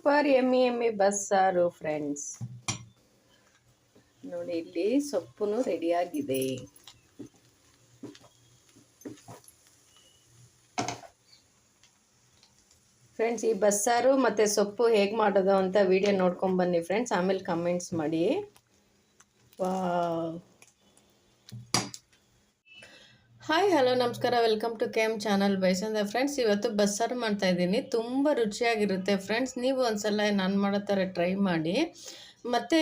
Super ಎಮ್ಮಿ ಎಮ್ಮಿ ಬಸ್ಸಾರು ಫ್ರೆಂಡ್ಸ್. ನೋಡಿ ಇಲ್ಲಿ ಸೊಪ್ಪು ರೆಡಿಯಾಗಿದೆ. ಫ್ರೆಂಡ್ಸ್, ಈ ಬಸ್ಸಾರು ಮತ್ತು ಸೊಪ್ಪು ಹೇಗೆ ಮಾಡೋದು ಅಂತ ವಿಡಿಯೋ ನೋಡ್ಕೊಂಡು ಬನ್ನಿ ಫ್ರೆಂಡ್ಸ್. ಆಮೇಲೆ ಕಮೆಂಟ್ಸ್ ಮಾಡಿ. ಹಾಯ್ ಹಲೋ ನಮಸ್ಕಾರ. Welcome to K M channel ಬೈಸಂದ friends ಇವತ್ತು ಬಸ್ಸಾರು ಮಾಡ್ತಾ ಇದ್ದೀನಿ. ತುಂಬ ರುಚಿಯಾಗಿರುತ್ತೆ ಫ್ರೆಂಡ್ಸ್ ನೀವು ಒಂದ್ಸಲ ನಾನು ಮಾಡೋ ಥರ ಟ್ರೈ ಮಾಡಿ. ಮತ್ತು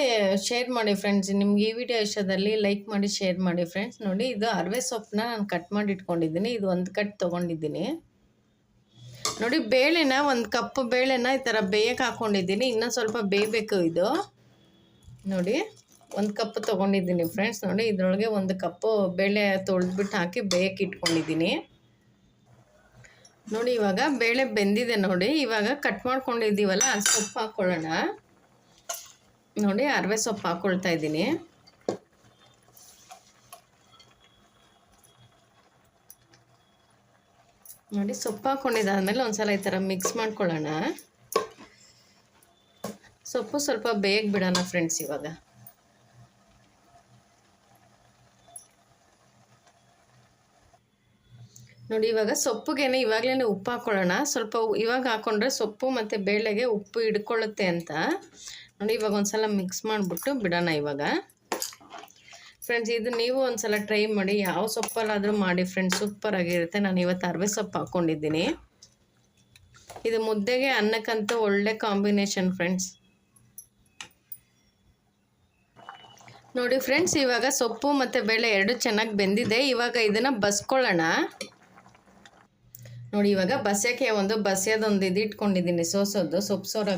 ಶೇರ್ ಮಾಡಿ ಫ್ರೆಂಡ್ಸ್ ನಿಮ್ಗೆ ಈ ವಿಡಿಯೋ ಇಷ್ಟದಲ್ಲಿ ಲೈಕ್ ಮಾಡಿ ಶೇರ್ ಮಾಡಿ ಫ್ರೆಂಡ್ಸ್ ನೋಡಿ, ಇದು ಅರವೆ ಸೊಪ್ಪನ್ನ ನಾನು ಕಟ್ ಮಾಡಿ ಇಟ್ಕೊಂಡಿದ್ದೀನಿ. ಇದು ಒಂದು ಕಟ್ ತೊಗೊಂಡಿದ್ದೀನಿ. ನೋಡಿ, ಬೇಳೆನ ಒಂದು ಕಪ್ ಬೇಳೆನ ಈ ಥರ ಬೇಯಕ್ಕೆ ಹಾಕ್ಕೊಂಡಿದ್ದೀನಿ ಇನ್ನೂ ಸ್ವಲ್ಪ ಬೇಯಬೇಕು ಇದು. ನೋಡಿ. ಒಂದು ಕಪ್ ತೊಗೊಂಡಿದ್ದೀನಿ ಫ್ರೆಂಡ್ಸ್ ನೋಡಿ, ಇದರೊಳಗೆ ಒಂದು ಕಪ್ಪು ಬೇಳೆ ತೊಳೆದ್ಬಿಟ್ಟು ಹಾಕಿ ಬೇಯಕ್ಕೆ ಇಟ್ಕೊಂಡಿದ್ದೀನಿ. ನೋಡಿ, ಇವಾಗ ಬೇಳೆ ಬೆಂದಿದೆ ನೋಡಿ. ಇವಾಗ ಕಟ್ ಮಾಡ್ಕೊಂಡಿದ್ದೀವಲ್ಲ, ಅದು ಸೊಪ್ಪು ಹಾಕ್ಕೊಳ್ಳೋಣ ನೋಡಿ, ಅರವೆ ಸೊಪ್ಪು ಹಾಕ್ಕೊಳ್ತಾ ಇದ್ದೀನಿ. ನೋಡಿ, ಸೊಪ್ಪು ಹಾಕ್ಕೊಂಡಿದ್ದಾದ್ಮೇಲೆ ಒಂದ್ಸಲ ಈ ಥರ ಮಿಕ್ಸ್ ಮಾಡ್ಕೊಳ್ಳೋಣ. ಸೊಪ್ಪು ಸ್ವಲ್ಪ ಬೇಗ ಬಿಡೋಣ ಫ್ರೆಂಡ್ಸ್ ಇವಾಗ. ನೋಡಿ, ಇವಾಗ ಸೊಪ್ಪುಗೆನೆ ಇವಾಗಲೇ ಉಪ್ಪು ಹಾಕ್ಕೊಳ್ಳೋಣ ಸ್ವಲ್ಪ ಇವಾಗ ಹಾಕ್ಕೊಂಡ್ರೆ ಸೊಪ್ಪು ಮತ್ತು ಬೇಳೆಗೆ ಉಪ್ಪು ಹಿಡ್ಕೊಳ್ಳುತ್ತೆ ಅಂತ. ನೋಡಿ, ಇವಾಗ ಒಂದ್ಸಲ ಮಿಕ್ಸ್ ಮಾಡಿಬಿಟ್ಟು ಬಿಡೋಣ ಇವಾಗ. ಫ್ರೆಂಡ್ಸ್, ಇದು ನೀವು ಒಂದ್ಸಲ ಟ್ರೈ ಮಾಡಿ. ಯಾವ ಸೊಪ್ಪಲ್ಲಾದರೂ ಮಾಡಿ ಫ್ರೆಂಡ್ಸ್, ಸೂಪರ್ ಆಗಿರುತ್ತೆ. ನಾನು ಇವತ್ತು ಅರವೆ ಸೊಪ್ಪು ಹಾಕ್ಕೊಂಡಿದ್ದೀನಿ ಇದು ಮುದ್ದೆಗೆ ಅನ್ನಕ್ಕಂತೂ ಒಳ್ಳೆ ಕಾಂಬಿನೇಷನ್ ಫ್ರೆಂಡ್ಸ್. ನೋಡಿ, ಫ್ರೆಂಡ್ಸ್, ಇವಾಗ ಸೊಪ್ಪು ಮತ್ತು ಬೇಳೆ ಎರಡು ಚೆನ್ನಾಗಿ ಬೆಂದಿದೆ. ಇವಾಗ ಇದನ್ನು ಬಸ್ಕೊಳ್ಳೋಣ. ನೋಡಿ, ಇವಾಗ ಬಸ್ಯಕ್ಕೆ ಒಂದು ಬಸ್ಯದೊಂದು ಇದು ಇಟ್ಕೊಂಡಿದ್ದೀನಿ. ಸೋಸೋದು, ಸೊಪ್ಪು ಸೋರ್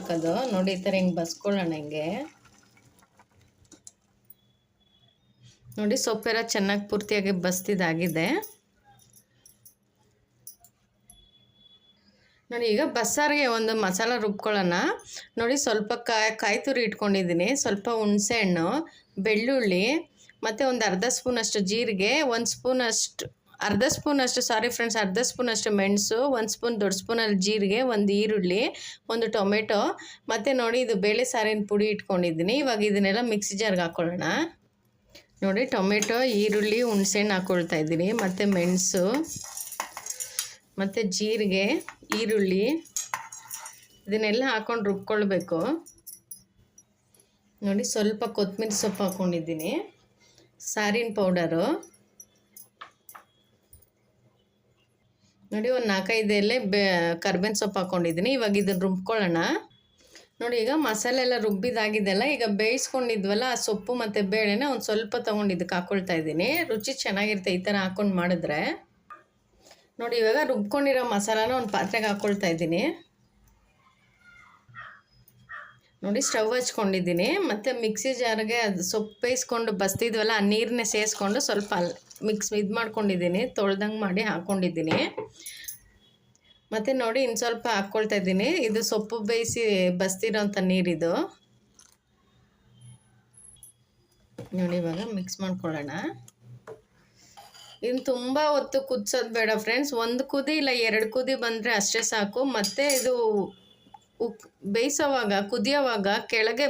ನೋಡಿ, ಈ ಥರ ಹಿಂಗೆ ಬಸ್ಕೊಳ್ಳೋಣ ಹಿಂಗೆ. ನೋಡಿ, ಸೊಪ್ಪೆಲ್ಲ ಚೆನ್ನಾಗಿ ಪೂರ್ತಿಯಾಗಿ ಬಸ್ತಿದ್ದಾಗಿದೆ ನೋಡಿ, ಈಗ ಬಸ್ಸಾರಿಗೆ ಒಂದು ಮಸಾಲ ರುಬ್ಕೊಳ್ಳೋಣ. ನೋಡಿ, ಸ್ವಲ್ಪ ಕಾಯಿ ಕಾಯಿ ತುರಿ ಇಟ್ಕೊಂಡಿದ್ದೀನಿ. ಸ್ವಲ್ಪ ಹುಣಸೆ ಹಣ್ಣು ಬೆಳ್ಳುಳ್ಳಿ, ಮತ್ತು ಒಂದು ಅರ್ಧ ಸ್ಪೂನಷ್ಟು ಜೀರಿಗೆ, ಒಂದು ಸ್ಪೂನಷ್ಟು ಅರ್ಧ ಸ್ಪೂನಷ್ಟು ಸಾರಿ ಫ್ರೆಂಡ್ಸ್ ಅರ್ಧ ಸ್ಪೂನಷ್ಟು ಮೆಣಸು, ಒಂದು ಸ್ಪೂನ್ ದೊಡ್ಡ ಸ್ಪೂನಲ್ಲಿ ಜೀರಿಗೆ, ಒಂದು ಈರುಳ್ಳಿ, ಒಂದು ಟೊಮೆಟೊ, ಮತ್ತು ನೋಡಿ ಇದು ಬೇಳೆ ಸಾರಿನ ಪುಡಿ ಇಟ್ಕೊಂಡಿದ್ದೀನಿ. ಇವಾಗ ಇದನ್ನೆಲ್ಲ ಮಿಕ್ಸಿ ಜಾರ್ಗೆ ಹಾಕ್ಕೊಳ್ಳೋಣ ನೋಡಿ ಟೊಮೆಟೊ, ಈರುಳ್ಳಿ, ಹುಣಸೆಹಣ್ಣು ಹಾಕ್ಕೊಳ್ತಾ ಇದ್ದೀನಿ. ಮತ್ತು ಮೆಣಸು, ಮತ್ತು ಜೀರಿಗೆ, ಈರುಳ್ಳಿ, ಇದನ್ನೆಲ್ಲ ಹಾಕ್ಕೊಂಡು ರುಬ್ಕೊಳ್ಬೇಕು. ನೋಡಿ ಸ್ವಲ್ಪ ಕೊತ್ತಂಬರಿ ಸೊಪ್ಪು ಹಾಕ್ಕೊಂಡಿದ್ದೀನಿ ಸಾರಿನ ಪೌಡರು. ನೋಡಿ, ಒಂದು ನಾಲ್ಕೈದು ಎಲೆ ಬೆ ಕರ್ಬೇವಿನ ಸೊಪ್ಪು ಹಾಕ್ಕೊಂಡಿದ್ದೀನಿ ಇವಾಗ ಇದನ್ನು ರುಬ್ಕೊಳ್ಳೋಣ. ನೋಡಿ, ಈಗ ಮಸಾಲೆ ಎಲ್ಲ ರುಬ್ಬಿದಾಗಿದೆಲ್ಲ ಈಗ ಬೇಯಿಸ್ಕೊಂಡಿದ್ವಲ್ಲ, ಆ ಸೊಪ್ಪು ಮತ್ತು ಬೇಳೆನ ಒಂದು ಸ್ವಲ್ಪ ತೊಗೊಂಡು ಹಾಕ್ಕೊಳ್ತಾ ಇದ್ದೀನಿ. ರುಚಿ ಚೆನ್ನಾಗಿರುತ್ತೆ ಈ ಥರ ಹಾಕ್ಕೊಂಡು ಮಾಡಿದ್ರೆ. ನೋಡಿ, ಇವಾಗ ರುಬ್ಕೊಂಡಿರೋ ಮಸಾಲನ ಒಂದು ಪಾತ್ರೆಗೆ ಹಾಕ್ಕೊಳ್ತಾ ಇದ್ದೀನಿ. ನೋಡಿ ಸ್ಟವ್ ಹಚ್ಕೊಂಡಿದ್ದೀನಿ. ಮತ್ತು ಮಿಕ್ಸಿ ಜಾರ್ಗೆ ಅದು ಸೊಪ್ಪು ಬೇಯಿಸ್ಕೊಂಡು ಬಸ್ತಿದ್ವಲ್ಲ, ಆ ನೀರನ್ನೇ ಸೇರಿಸ್ಕೊಂಡು ಸ್ವಲ್ಪ ಮಿಕ್ಸ್ ಇದು ಮಾಡ್ಕೊಂಡಿದ್ದೀನಿ. ತೊಳ್ದಂಗೆ ಮಾಡಿ ಹಾಕ್ಕೊಂಡಿದ್ದೀನಿ ಮತ್ತು ನೋಡಿ ಇನ್ನು ಸ್ವಲ್ಪ ಹಾಕ್ಕೊಳ್ತಾ ಇದ್ದೀನಿ. ಇದು ಸೊಪ್ಪು ಬೇಯಿಸಿ ಬಸ್ತಿರೋಂಥ ನೀರಿದು. ನೋಡಿ ಇವಾಗ ಮಿಕ್ಸ್ ಮಾಡ್ಕೊಳ್ಳೋಣ. ಇನ್ನು ತುಂಬ ಹೊತ್ತು ಕುದಿಸೋದು ಬೇಡ ಫ್ರೆಂಡ್ಸ್. ಒಂದು ಕುದಿ ಇಲ್ಲ, ಎರಡು ಕುದಿ ಬಂದರೆ ಅಷ್ಟೇ ಸಾಕು. ಮತ್ತು ಇದು ಉಕ್ ಬೇಯಿಸೋವಾಗ, ಕುದಿಯೋವಾಗ ಕೆಳಗೆ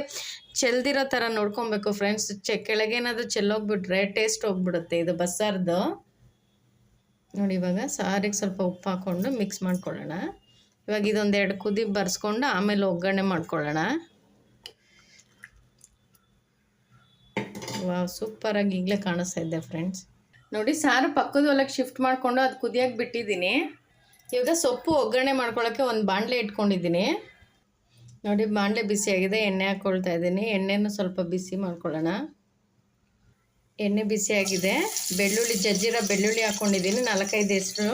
ಚೆಲ್ದಿರೋ ಥರ ನೋಡ್ಕೊಬೇಕು ಫ್ರೆಂಡ್ಸ್ ಚೆ, ಕೆಳಗೇನಾದರೂ ಚೆಲ್ಲೋಗ್ಬಿಟ್ರೆ ಟೇಸ್ಟ್ ಹೋಗ್ಬಿಡುತ್ತೆ ಇದು ಬಸ್ಸಾರ್ದು. ನೋಡಿ ಇವಾಗ ಸಾರಿಗೆ ಸ್ವಲ್ಪ ಉಪ್ಪು ಹಾಕ್ಕೊಂಡು ಮಿಕ್ಸ್ ಮಾಡ್ಕೊಳ್ಳೋಣ. ಇವಾಗ ಇದೊಂದು ಎರಡು ಕುದಿ ಬರ್ಸ್ಕೊಂಡು ಆಮೇಲೆ ಒಗ್ಗರಣೆ ಮಾಡ್ಕೊಳ್ಳೋಣ. ವಾ ಸೂಪರಾಗಿ ಈಗಲೇ ಕಾಣಿಸ್ತಾ ಇದ್ದೆ ಫ್ರೆಂಡ್ಸ್ ನೋಡಿ ಸಾರು ಪಕ್ಕದ ಒಳಗೆ ಶಿಫ್ಟ್ ಮಾಡಿಕೊಂಡು ಅದು ಕುದಿಯೋಕೆ ಬಿಟ್ಟಿದ್ದೀನಿ. ಇವಾಗ ಸೊಪ್ಪು ಒಗ್ಗರಣೆ ಮಾಡ್ಕೊಳ್ಳೋಕ್ಕೆ ಒಂದು ಬಾಣಲೆ ಇಟ್ಕೊಂಡಿದ್ದೀನಿ. ನೋಡಿ, ಬಾಣಲೆ ಬಿಸಿಯಾಗಿದೆ ಎಣ್ಣೆ ಹಾಕ್ಕೊಳ್ತಾ ಇದ್ದೀನಿ. ಎಣ್ಣೆನೂ ಸ್ವಲ್ಪ ಬಿಸಿ ಮಾಡ್ಕೊಳ್ಳೋಣ. ಎಣ್ಣೆ ಬಿಸಿಯಾಗಿದೆ ಬೆಳ್ಳುಳ್ಳಿ, ಜಜ್ಜಿರೋ ಬೆಳ್ಳುಳ್ಳಿ ಹಾಕ್ಕೊಂಡಿದ್ದೀನಿ ನಾಲ್ಕೈದು ಹೆಸರು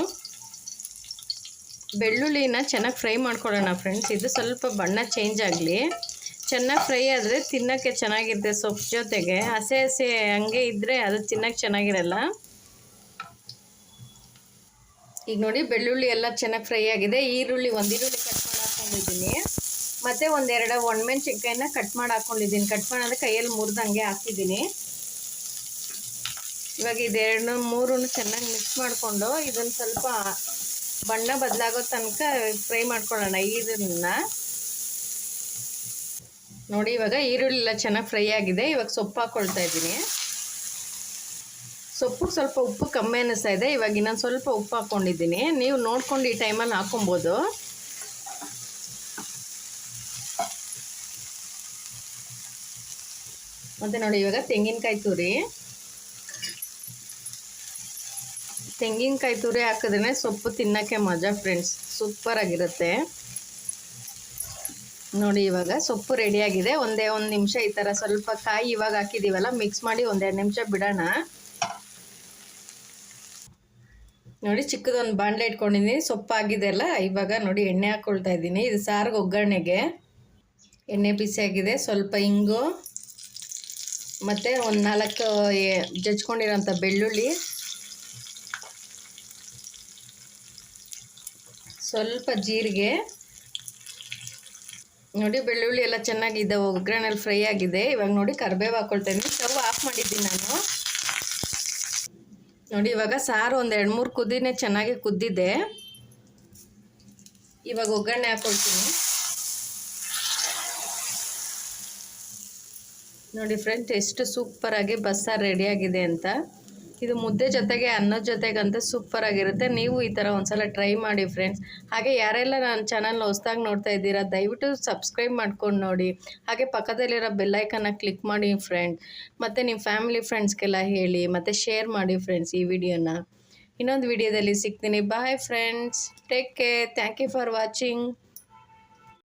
ಬೆಳ್ಳುಳ್ಳಿನ ಚೆನ್ನಾಗಿ ಫ್ರೈ ಮಾಡ್ಕೊಳ್ಳೋಣ ಫ್ರೆಂಡ್ಸ್. ಇದು ಸ್ವಲ್ಪ ಬಣ್ಣ ಚೇಂಜ್ ಆಗಲಿ. ಚೆನ್ನಾಗಿ ಫ್ರೈ ಆದರೆ ತಿನ್ನೋಕ್ಕೆ ಚೆನ್ನಾಗಿರುತ್ತೆ ಸೊಪ್ಪು ಜೊತೆಗೆ. ಹಸೆ ಹಸೆ ಹಂಗೆ ಇದ್ದರೆ ಅದು ತಿನ್ನೋಕ್ಕೆ ಚೆನ್ನಾಗಿರಲ್ಲ. ಈಗ ನೋಡಿ, ಬೆಳ್ಳುಳ್ಳಿ ಎಲ್ಲ ಚೆನ್ನಾಗಿ ಫ್ರೈ ಆಗಿದೆ. ಈರುಳ್ಳಿ, ಒಂದು ಈರುಳ್ಳಿ ಕಟ್ ಮಾಡಿ ಹಾಕ್ಕೊಂಡಿದ್ದೀನಿ ಮತ್ತು ಒಂದೆರಡು ಒಣಮೆಣ್ಸಿನ್ಕಾಯಿನ ಕಟ್ ಮಾಡಿ ಹಾಕ್ಕೊಂಡಿದ್ದೀನಿ ಕಟ್ ಮಾಡೋದ್ರೆ ಕೈಯಲ್ಲಿ ಮುರಿದಂಗೆ ಹಾಕಿದ್ದೀನಿ. ಇವಾಗ ಇದೆರಡು ಮೂರೂ ಚೆನ್ನಾಗಿ ಮಿಕ್ಸ್ ಮಾಡಿಕೊಂಡು ಇದನ್ನು ಸ್ವಲ್ಪ ಬಣ್ಣ ಬದಲಾಗೋ ತನಕ ಫ್ರೈ ಮಾಡ್ಕೊಳ್ಳೋಣ ಇದನ್ನ ನೋಡಿ, ಇವಾಗ ಈರುಳ್ಳಿ ಎಲ್ಲ ಚೆನ್ನಾಗಿ ಫ್ರೈ ಆಗಿದೆ. ಇವಾಗ ಸೊಪ್ಪು ಹಾಕ್ಕೊಳ್ತಾ ಇದ್ದೀನಿ. ಸೊಪ್ಪು ಸ್ವಲ್ಪ ಉಪ್ಪು ಕಮ್ಮಿ ಅನ್ನಿಸ್ತಾ ಇದೆ. ಇವಾಗ ಇನ್ನೊಂದು ಸ್ವಲ್ಪ ಉಪ್ಪು ಹಾಕ್ಕೊಂಡಿದ್ದೀನಿ ನೀವು ನೋಡ್ಕೊಂಡು ಈ ಟೈಮಲ್ಲಿ ಹಾಕೊಬೋದು. ಮತ್ತು ನೋಡಿ ಇವಾಗ ತೆಂಗಿನಕಾಯಿ ತುರಿ. ತೆಂಗಿನಕಾಯಿ ತುರಿ ಹಾಕಿದ್ರೆ ಸೊಪ್ಪು ತಿನ್ನೋಕ್ಕೆ ಮಜಾ ಫ್ರೆಂಡ್ಸ್ ಸೂಪರ್ ಆಗಿರುತ್ತೆ. ನೋಡಿ ಇವಾಗ ಸೊಪ್ಪು ರೆಡಿಯಾಗಿದೆ ಒಂದೇ ಒಂದು ನಿಮಿಷ ಈ ಥರ ಸ್ವಲ್ಪ ಕಾಯಿ ಇವಾಗ ಹಾಕಿದ್ದೀವಲ್ಲ ಮಿಕ್ಸ್ ಮಾಡಿ ಒಂದೆರಡು ನಿಮಿಷ ಬಿಡೋಣ. ನೋಡಿ ಚಿಕ್ಕದೊಂದು ಬಾಂಡ್ಲೆ ಇಟ್ಕೊಂಡಿದ್ದೀನಿ ಸೊಪ್ಪು ಆಗಿದೆ ಅಲ್ಲ, ಇವಾಗ ನೋಡಿ ಎಣ್ಣೆ ಹಾಕ್ಕೊಳ್ತಾ ಇದ್ದೀನಿ. ಇದು ಸಾರಿಗೆ ಒಗ್ಗರಣೆಗೆ. ಎಣ್ಣೆ ಬಿಸಿಯಾಗಿದೆ ಸ್ವಲ್ಪ ಹಿಂಗು ಮತ್ತು ಒಂದು ನಾಲ್ಕು ಜಜ್ಕೊಂಡಿರೋಂಥ ಬೆಳ್ಳುಳ್ಳಿ. ಸ್ವಲ್ಪ ಜೀರಿಗೆ. ನೋಡಿ, ಬೆಳ್ಳುಳ್ಳಿ ಎಲ್ಲ ಚೆನ್ನಾಗಿದೆ. ಒಗ್ಗರಣೆಲಿ ಫ್ರೈ ಆಗಿದೆ. ಇವಾಗ ನೋಡಿ, ಕರಿಬೇವು ಹಾಕ್ಕೊಳ್ತೇನೆ ಸ್ಟವ್ ಆಫ್ ಮಾಡಿದ್ದೀನಿ ನಾನು. ನೋಡಿ, ಇವಾಗ ಸಾರು ಒಂದು ಎರಡು ಮೂರು ಕುದಿನೇ ಚೆನ್ನಾಗಿ ಕುದ್ದಿದೆ. ಇವಾಗ ಒಗ್ಗರಣೆ ಹಾಕ್ಕೊಳ್ತೀನಿ ನೋಡಿ ಫ್ರೆಂಡ್ಸ್ ಎಷ್ಟು ಸೂಪರಾಗಿ ಬಸ್ಸಾರು ರೆಡಿಯಾಗಿದೆ ಅಂತ. ಇದು ಮುದ್ದೆ ಜೊತೆಗೆ ಅನ್ನದ ಜೊತೆಗಂತೂ ಸೂಪರಾಗಿರುತ್ತೆ ನೀವು ಈ ಥರ ಒಂದ್ಸಲ ಟ್ರೈ ಮಾಡಿ ಫ್ರೆಂಡ್ಸ್ ಹಾಗೆ ಯಾರೆಲ್ಲ ನನ್ನ ಚಾನಲ್ನ ಹೊಸ್ದಾಗಿ ನೋಡ್ತಾ ಇದ್ದೀರಾ, ದಯವಿಟ್ಟು ಸಬ್ಸ್ಕ್ರೈಬ್ ಮಾಡ್ಕೊಂಡು ನೋಡಿ. ಹಾಗೆ ಪಕ್ಕದಲ್ಲಿರೋ ಬೆಲ್ಲೈಕನ್ನ ಕ್ಲಿಕ್ ಮಾಡಿ ಫ್ರೆಂಡ್ ಮತ್ತು ನಿಮ್ಮ ಫ್ಯಾಮಿಲಿ ಫ್ರೆಂಡ್ಸ್ಗೆಲ್ಲ ಹೇಳಿ, ಮತ್ತು ಶೇರ್ ಮಾಡಿ ಫ್ರೆಂಡ್ಸ್ ಈ ವಿಡಿಯೋನ ಇನ್ನೊಂದು ವಿಡಿಯೋದಲ್ಲಿ ಸಿಗ್ತೀನಿ. Bye friends take care thank you for watching